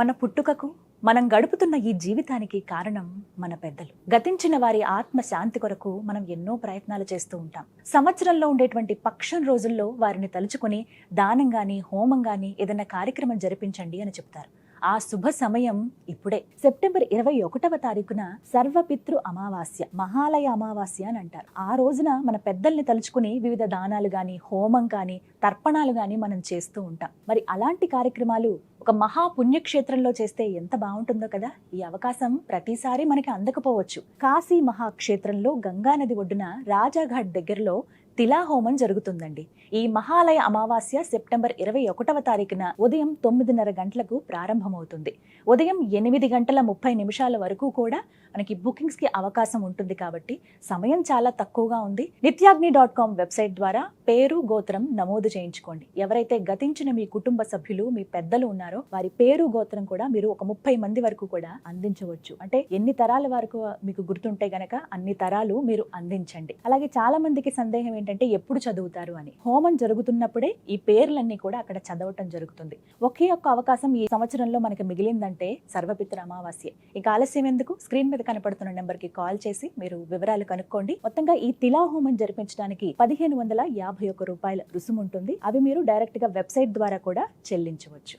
మన పుట్టుకకు మనం గడుపుతున్న ఈ జీవితానికి కారణం మన పెద్దలు. గతించిన వారి ఆత్మ శాంతి కొరకు మనం ఎన్నో ప్రయత్నాలు చేస్తూ ఉంటాం. సంవత్సరంలో ఉండేటువంటి పక్షం రోజుల్లో వారిని తలుచుకుని దానం గాని హోమం గాని ఏదైనా కార్యక్రమం జరిపించండి అని చెప్తారు. ఆ శుభ సమయం ఇప్పుడే. సెప్టెంబర్ ఇరవై ఒకటవ తారీఖున సర్వపితృ అమావాస్య మహాలయ అమావాస్య అని అంటారు. ఆ రోజున మన పెద్దల్ని తలుచుకుని వివిధ దానాలు గాని హోమం కానీ తర్పణాలు గాని మనం చేస్తూ ఉంటాం. మరి అలాంటి కార్యక్రమాలు ఒక మహా పుణ్యక్షేత్రంలో చేస్తే ఎంత బాగుంటుందో కదా? ఈ అవకాశం ప్రతిసారి మనకి అందకపోవచ్చు. కాశీ మహాక్షేత్రంలో గంగానది ఒడ్డున రాజాఘాట్ దగ్గరలో తిలాహోమం జరుగుతుందండి. ఈ మహాలయ అమావాస్య సెప్టెంబర్ ఇరవై ఒకటవ తారీఖున ఉదయం తొమ్మిదిన్నర గంటలకు ప్రారంభమవుతుంది. ఉదయం ఎనిమిది గంటల ముప్పై నిమిషాల వరకు కూడా మనకి బుకింగ్స్కి అవకాశం ఉంటుంది కాబట్టి సమయం చాలా తక్కువగా ఉంది. నిత్యాగ్ని డాట్ కామ్ వెబ్సైట్ ద్వారా పేరు గోత్రం నమోదు చేయించుకోండి. ఎవరైతే గతించిన మీ కుటుంబ సభ్యులు మీ పెద్దలు ఉన్నారు ఉన్నారో వారి పేరు గోత్రం కూడా మీరు ఒక ముప్పై మంది వరకు కూడా అందించవచ్చు. అంటే ఎన్ని తరాల వరకు మీకు గుర్తుంటే గనక అన్ని తరాలు మీరు అందించండి. అలాగే చాలా మందికి సందేహం ఏంటంటే ఎప్పుడు చదువుతారు అని. హోమం జరుగుతున్నప్పుడే ఈ పేర్లన్నీ కూడా అక్కడ చదవటం జరుగుతుంది. ఒకే ఒక్క అవకాశం ఈ సంవత్సరంలో మనకి మిగిలిందంటే సర్వపిత్ర అమావాస్య. ఇక ఆలస్యం ఎందుకు? స్క్రీన్ మీద కనపడుతున్న నెంబర్కి కాల్ చేసి మీరు వివరాలు కనుక్కోండి. మొత్తంగా ఈ తిలా హోమం జరిపించడానికి పదిహేను వందల యాభై ఒక్క రూపాయల రుసుము ఉంటుంది అవి మీరు డైరెక్ట్గా వెబ్సైట్ ద్వారా కూడా చెల్లించవచ్చు.